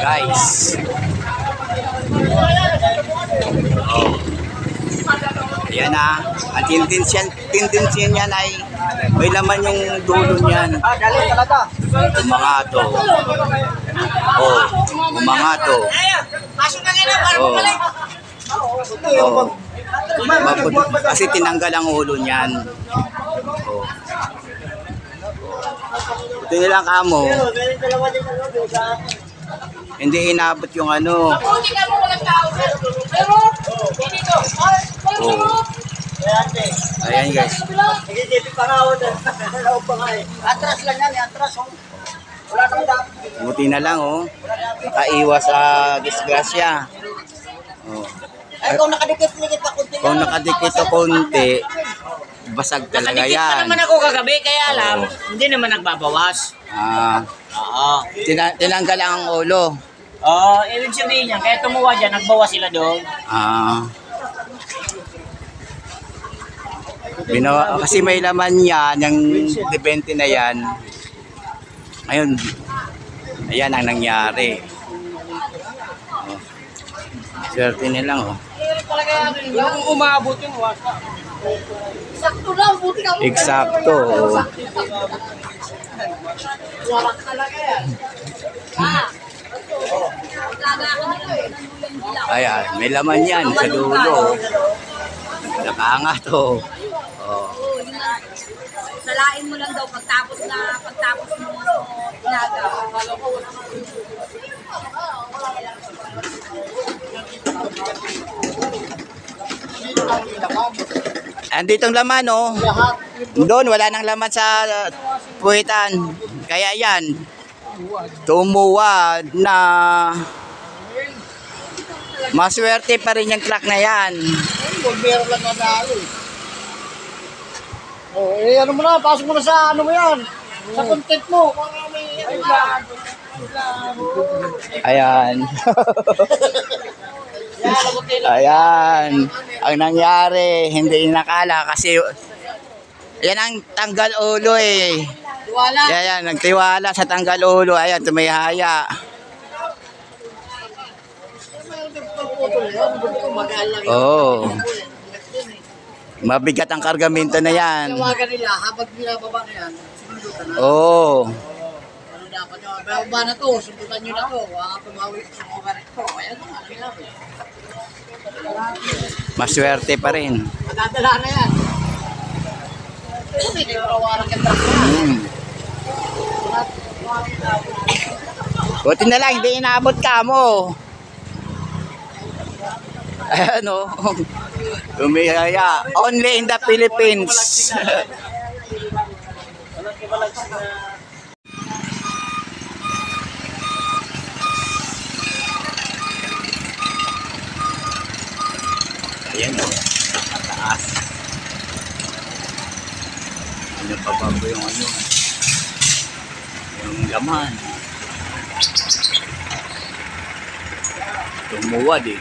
guys. Oh. Ayan na. Ang tendency, tendency niyan ay may laman yung dulo niyan. Ah, dali talaga. Umangato. Oh, umangato. Pasok na ngayon, para Oh. Oh. Kasi tinanggal ang ulo niyan. Oh. Ito nilang kamo. Hindi inabot yung ano. Buti ka mo walang tao. Pero, dito. Oh. Ayan guys. Sige, Jepi pa nga ako. Loob pa nga eh. Atras lang yan, eh, atras. oh. Wala nang dapat. Buti na lang oh. Nakaiwas sa disgrasya. Oh. Ay, kung nakadikit-dikit pa kunti Kung nakadikit o konti, basag talaga Nakadikit pa yan. naman ako kagabi, kaya alam, hindi naman nagbabawas. Ah. Tina- tinanggal ang ulo. Oo, ibig sabihin niya, kaya tumuwa dyan, nagbawas sila doon. Ah. Binawa, kasi may laman yan, yung depende na yan. Ngayon, ayan ang nangyari. Oh. Swerte nilang oh. Yung umabot yung wasa. Sakto lang, buti ka Eksakto. Wala talaga yan. Ayan, may laman yan sa dulo. Nakaangat oh. Oh. Salain mo lang daw pagtapos na pagtapos mo inaga. Andito ang laman oh. Doon wala nang laman sa puwitan. Kaya yan. Tumuwa na maswerte pa rin yung truck na yan. Meron lang na dalo eh. Oh, eh ano mo na, pasok mo na sa ano mo yan. Sa content mo. Ayan. Ayan. Ang nangyari, hindi nakala kasi yan ang tanggal ulo eh. Wala. Yan, yan, nagtiwala sa tanggal ulo. Ayan, tumihaya. Oo. Mabigat ang kargamento na yan. Tawagan nila, habang binababa na yan, sinundo na. Oo. Ano dapat nyo? Bababa na to, sundutan nyo na to. Waka tumawi sa mga rito. Ayan na, ano. Maswerte pa rin. Madadala na yan. Hindi kayo rawaran ka. Hmm. Buti na lang, hindi inaabot ka mo. Ayan o. Tumihaya. Only in the Philippines. Ayan o. Mataas. Ano pa ba yung ano? Yung laman. Tumuwad eh.